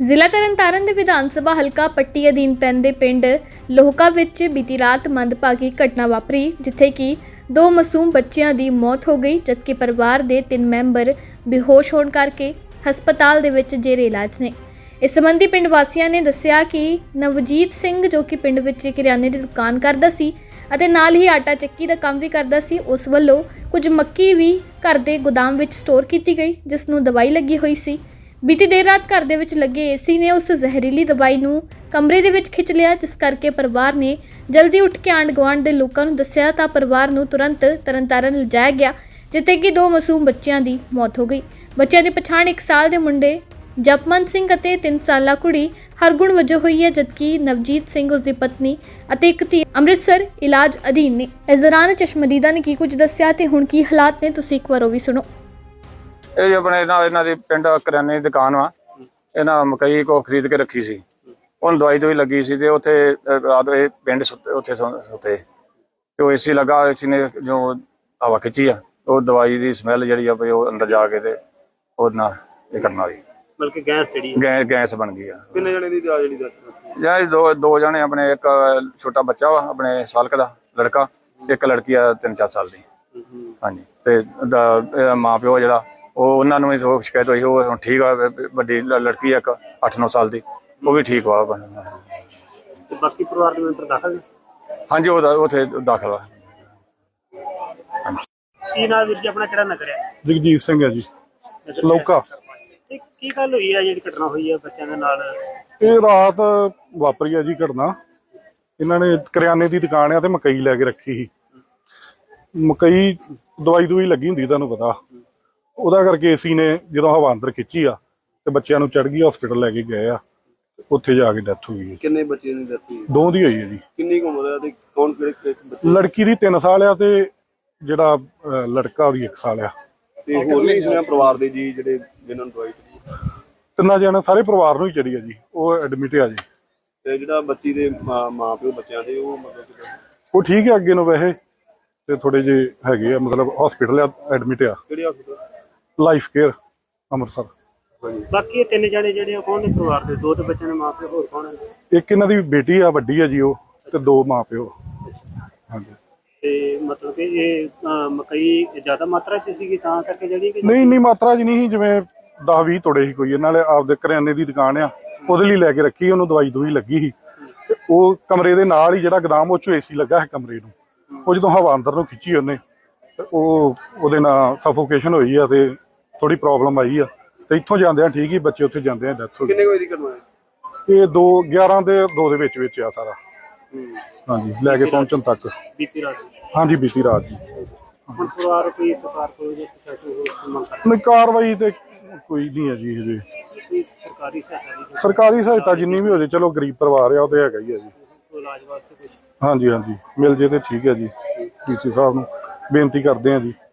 ਜ਼ਿਲ੍ਹਾ ਤਰਨਤਾਰਨ ਦੇ ਵਿਧਾਨ ਸਭਾ ਹਲਕਾ ਪੱਟੀ ਅਧੀਨ ਪੈਂਦੇ ਪਿੰਡ ਲੋਹਕਾ ਵਿੱਚ ਬੀਤੀ ਰਾਤ ਮੰਦਭਾਗੀ ਘਟਨਾ ਵਾਪਰੀ, ਜਿੱਥੇ ਕਿ ਦੋ ਮਾਸੂਮ ਬੱਚਿਆਂ ਦੀ ਮੌਤ ਹੋ ਗਈ, ਜਦਕਿ ਪਰਿਵਾਰ ਦੇ ਤਿੰਨ ਮੈਂਬਰ ਬੇਹੋਸ਼ ਹੋਣ ਕਰਕੇ ਹਸਪਤਾਲ ਦੇ ਵਿੱਚ ਜੇਰੇ ਇਲਾਜ ਨੇ। ਇਸ ਸੰਬੰਧੀ ਪਿੰਡ ਵਾਸੀਆਂ ਨੇ ਦੱਸਿਆ ਕਿ ਨਵਜੀਤ ਸਿੰਘ, ਜੋ ਕਿ ਪਿੰਡ ਵਿੱਚ ਕਿਰਿਆਨੇ ਦੀ ਦੁਕਾਨ ਕਰਦਾ ਸੀ ਅਤੇ ਨਾਲ ਹੀ ਆਟਾ ਚੱਕੀ ਦਾ ਕੰਮ ਵੀ ਕਰਦਾ ਸੀ, ਉਸ ਵੱਲੋਂ ਕੁਝ ਮੱਕੀ ਵੀ ਘਰ ਦੇ ਗੋਦਾਮ ਵਿੱਚ ਸਟੋਰ ਕੀਤੀ ਗਈ, ਜਿਸ ਨੂੰ ਦਵਾਈ ਲੱਗੀ ਹੋਈ ਸੀ। ਬੀਤੀ ਦੇਰ ਰਾਤ ਘਰ ਦੇ ਵਿੱਚ ਲੱਗੇ ਏਸੀ ਨੇ ਉਸ ਜ਼ਹਿਰੀਲੀ ਦਵਾਈ ਨੂੰ ਕਮਰੇ ਦੇ ਵਿੱਚ ਖਿੱਚ ਲਿਆ, ਜਿਸ ਕਰਕੇ ਪਰਿਵਾਰ ਨੇ ਜਲਦੀ ਉੱਠ ਕੇ ਆਂਢ ਗੁਆਂਢ ਦੇ ਲੋਕਾਂ ਨੂੰ ਦੱਸਿਆ ਤਾਂ ਪਰਿਵਾਰ ਨੂੰ ਤੁਰੰਤ ਤਰਨਤਾਰਨ ਲਿਜਾਇਆ ਗਿਆ, ਜਿੱਥੇ ਕਿ ਦੋ ਮਾਸੂਮ ਬੱਚਿਆਂ ਦੀ ਮੌਤ ਹੋ ਗਈ। ਬੱਚਿਆਂ ਦੀ ਪਛਾਣ 1 ਸਾਲ ਦੇ ਮੁੰਡੇ ਜਪਮਨ ਸਿੰਘ ਅਤੇ 3 ਸਾਲਾ ਕੁੜੀ ਹਰਗੁਣ ਵਜੋਂ ਹੋਈ ਹੈ, ਜਦਕਿ ਨਵਜੀਤ ਸਿੰਘ ਉਸ ਦੀ ਪਤਨੀ ਅਤੇ ਇੱਕ ਧੀ ਅੰਮ੍ਰਿਤਸਰ ਇਲਾਜ ਅਧੀਨ ਨੇ। ਇਸ ਦੌਰਾਨ ਚਸ਼ਮਦੀਦਾ ਨੇ ਕੀ ਕੁਝ ਦੱਸਿਆ ਤੇ ਹੁਣ ਕੀ ਹਾਲਾਤ ਨੇ, ਤੁਸੀਂ ਇੱਕ ਵਾਰ ਉਹ ਵੀ ਸੁਣੋ। ਇਹ ਜੀ ਆਪਣੇ ਨਾਲ ਇਹਨਾਂ ਦੀ ਪਿੰਡ ਕਰਿਆਨੇ ਦੀ ਦੁਕਾਨ ਵਾ। ਇਹਨਾਂ ਮਕਈ ਕੋ ਖਰੀਦ ਕੇ ਰੱਖੀ ਸੀ। ਉਹਨ ਦਵਾਈ ਦੋਈ ਲੱਗੀ ਸੀ ਤੇ ਉੱਥੇ ਰਾਤ ਇਹ ਪਿੰਡ ਸੁੱਤੇ ਉੱਥੇ ਸੌਂ- ਸੁੱਤੇ। ਤੇ ਉਹ ਏਸੀ ਲੱਗਾ ਏਸੀ ਨੇ ਜੋ ਹਵਾ ਖਿੱਚੀ ਆ ਉਹ ਦਵਾਈ ਦੀ ਸਮੈਲ ਜਿਹੜੀ ਆ ਵੀ ਉਹ ਅੰਦਰ ਜਾ ਕੇ ਤੇ ਉਹ ਨਾਲ ਇਹ ਕਰਨਾ ਹੋਈ ਬਲਕਿ ਗੈਸ ਜਿਹੜੀ ਹੈ। ਗੈਸ ਗੈਸ ਬਣ ਗਈ ਆ। ਕਿੰਨੇ ਜਣੇ ਦੀ ਆ ਜਿਹੜੀ ਦੱਸ ਦੋ ਦੋ ਜਣੇ ਆਪਣੇ ਇੱਕ ਛੋਟਾ ਬੱਚਾ ਵਾ ਆਪਣੇ ਸਾਲਕ ਦਾ ਲੜਕਾ ਇੱਕ ਲੜਕੀ ਆ 3-4 ਸਾਲ ਦੀ। ਹਾਂਜੀ ਤੇ ਉਹਦਾ ਇਹਦਾ ਮਾਂ ਪਿਓ ਜਿਹੜਾ ਉਹ ਉਹਨਾਂ ਨੂੰ ਵੀ ਸ਼ਿਕਾਇਤ ਹੋਈ ਉਹ ਹੁਣ ਠੀਕ ਆ ਵੱਡੀ ਲ- ਲੜਕੀ ਆ ਇੱਕ 8-9 ਸਾਲ ਦੀ ਉਹ ਵੀ ਠੀਕ ਵਾ ਤੇ ਬਾਕੀ ਪਰਿਵਾਰ ਦੇ ਮੈਂਬਰ ਦਾਖਲ ਨੇ? ਹਾਂਜੀ ਉਹ ਉਥੇ ਦਾਖਲ ਆ। ਕੀ ਨਾਮ ਵੀਰ ਜੀ ਆਪਣਾ ਕਿਹੜਾ ਨਗਰ ਹੈ? ਜਗਜੀਤ ਸਿੰਘ ਹੈ ਜੀ। ਨਗਰ ਲੌਕਾ। ਤੇ ਕੀ ਗੱਲ ਹੋਈ ਹੈ ਜਿਹੜੀ ਘਟਨਾ ਹੋਈ ਹੈ ਬੱਚਿਆਂ ਦੇ ਨਾਲ? ਇਹ ਰਾਤ ਵਾਪਰੀ ਹੈ ਜੀ ਘਟਨਾ। ਇਹਨਾਂ ਨੇ ਕਰਿਆਨੇ ਦੀ ਦੁਕਾਨ ਆ ਤੇ ਮਕਈ ਲੈ ਕੇ ਰੱਖੀ ਸੀ। ਮਕਈ ਦਵਾਈ ਦੂਈ ਲੱਗੀ ਹੁੰਦੀ ਤੁਹਾਨੂੰ ਪਤਾ। ਉਹਦਾ ਕਰਕੇ ਏਸੀ ਨੇ ਜਦੋਂ ਹਵਾ ਅੰਦਰ ਖਿੱਚੀ ਆ ਤੇ ਬੱਚਿਆਂ ਨੂੰ ਚੜ ਗਈ ਹਸਪੀਟਲ ਲੈ ਕੇ ਗਏ ਆ ਉੱਥੇ ਜਾ ਕੇ ਡੈਥ ਹੋ ਗਈ ਕਿੰਨੇ ਬੱਚੇ ਦੀ ਦਿੱਤੀ ਦੋ ਦੀ ਹੋਈ ਹੈ ਜੀ। ਕਿੰਨੀ ਕੁ ਉਮਰ ਹੈ ਤੇ ਕੌਣ ਕਿਹੜੇ ਬੱਚੇ ਲੜਕੀ ਦੀ 3 ਸਾਲ ਆ ਤੇ ਜਿਹੜਾ ਅਹ, ਲੜਕਾ ਉਹਦੀ 1 ਸਾਲ ਆ। ਤੇ ਹੋਰ ਵੀ ਸੁਣਿਆ ਪਰਿਵਾਰ ਦੇ ਜੀ ਜਿਹੜੇ ਜਿਨ੍ਹਾਂ ਨੂੰ ਦਵਾਈ ਦਿੱਤੀ ਤਿੰਨਾਂ ਜਣੇ ਸਾਰੇ ਪਰਿਵਾਰ ਨੂੰ ਹੀ ਚੜੀ ਆ ਜੀ ਉਹ ਐਡਮਿਟ ਆ ਜੀ। ਤੇ ਜਿਹੜਾ ਬੱਚੀ ਦੇ ਮਾਂ ਮਾਂ ਪਿਓ ਬੱਚਿਆਂ ਦੇ ਉਹ ਮਤਲਬ ਕਿ ਉਹ ਠੀਕ ਹੈ ਅੱਗੇ ਨੂੰ ਵੈਸੇ ਤੇ ਥੋੜੇ ਜੇ ਹੈਗੇ ਆ ਮਤਲਬ ਹਸਪੀਟਲ ਐਡਮਿਟ ਆ। ਕਿਹੜੇ ਹਸਪਤਾਲ ਲਾਈਫ ਕੇਅਰ ਅੰਮ੍ਰਿਤਸਰ। ਬਾਕੀ ਇਹ ਤਿੰਨ ਜਣੇ ਜਿਹੜੇ ਆ ਕੌਣ ਨੇ ਪਰਿਵਾਰ ਦੇ? ਦੋ ਤੇ ਬੱਚਿਆਂ ਦੇ ਮਾਪੇ ਹੋਰ ਕੌਣ ਹੈ ਇੱਕ ਇਹਨਾਂ ਦੀ ਬੇਟੀ ਆ ਵੱਡੀ ਆ ਜੀ ਉਹ ਤੇ ਦੋ ਮਾਂ ਪਿਓ ਹਾਂਜੀ। ਤੇ ਮਤਲਬ ਕਿ ਇਹ ਅਹ, ਮਕਈ ਜ਼ਿਆਦਾ ਮਾਤਰਾ ਚ ਸੀਗੀ ਤਾਂ ਕਰਕੇ ਜਿਹੜੀ ਕਿ ਨਹੀਂ ਇੰਨੀ ਮਾਤਰਾ ਜੀ ਨਹੀਂ ਸੀ ਜਿਵੇਂ 10 20 ਤੋੜੇ ਸੀ ਕੋਈ। ਇਹਨਾਂ ਨੇ ਆਪਦੇ ਕਰਿਆਨੇ ਦੀ ਦੁਕਾਨ ਆ ਉਹਦੇ ਲਈ ਲੈ ਕੇ ਰੱਖੀ ਉਹਨੂੰ ਦਵਾਈ ਦੂਈ ਲੱਗੀ ਸੀ। ਤੇ ਉਹ ਕਮਰੇ ਦੇ ਨਾਲ ਹੀ ਜਿਹੜਾ ਗਦਾਮ ਉਹ ਚ ਏਸੀ ਲੱਗਾ ਹੈ ਕਮਰੇ ਨੂੰ। ਉਹ ਜਦੋਂ ਹਵਾ ਅੰਦਰ ਨੂੰ ਖਿੱਚੀ ਉਹਨੇ ਤੇ ਉਹ ਉਹਦੇ ਨਾਲ ਸਫੋਕੇਸ਼ਨ ਹੋਈ ਆ ਤੇ ਥੋੜੀ ਪ੍ਰੋਬਲਮ ਆਈ ਆ। ਤੇ ਇੱਥੋਂ ਜਾਂਦੇ ਆ ਠੀਕ ਹੀ ਬੱਚੇ ਉੱਥੇ ਜਾਂਦੇ ਆ ਡੈਥ ਹੋ ਗਈ ਕਿੰਨੇ ਕੁ ਵਜੇ ਦੀ ਘਟਨਾ ਹੈ? ਇਹ 2 11 ਦੇ 2 ਦੇ ਵਿੱਚ ਵਿੱਚ ਆ ਸਾਰਾ। ਹਾਂਜੀ ਲੈ ਕੇ ਪਹੁੰਚਣ ਤੱਕ। ਬੀਤੀ ਰਾਤ। ਹਾਂਜੀ ਬੀਤੀ ਰਾਤ ਜੀ। ਹੁਣ ਪਰਿਵਾਰ ਕੋਈ ਸਰਕਾਰ ਕੋਲ ਜਾਂ ਪ੍ਰਸ਼ਾਸਨ ਕੋਲ ਮੰਗ ਕਰ ਨਹੀਂ ਕਾਰਵਾਈ ਤੇ ਕੋਈ ਨਹੀਂ ਹੈ ਜੀ ਹਜੇ। ਕੋਈ ਸਰਕਾਰੀ ਸਹਾਇਤਾ ਦੀ ਸਰਕਾਰੀ ਸਹਾਇਤਾ ਜਿੰਨੀ ਵੀ ਹੋ ਜੇ ਚਲੋ ਗਰੀਬ ਪਰਿਵਾਰ ਆ ਉਹ ਤੇ ਹੈਗਾ ਹੀ ਆ ਜੀ। ਕੋਈ ਇਲਾਜ ਵਾਸਤੇ ਕੁਝ ਹਾਂਜੀ ਹਾਂਜੀ ਮਿਲ ਜੇ ਤੇ ਠੀਕ ਹੈ ਜੀ। ਡੀਸੀ ਸਾਹਿਬ ਨੂੰ ਬੇਨਤੀ ਕਰਦੇ ਆ ਜੀ।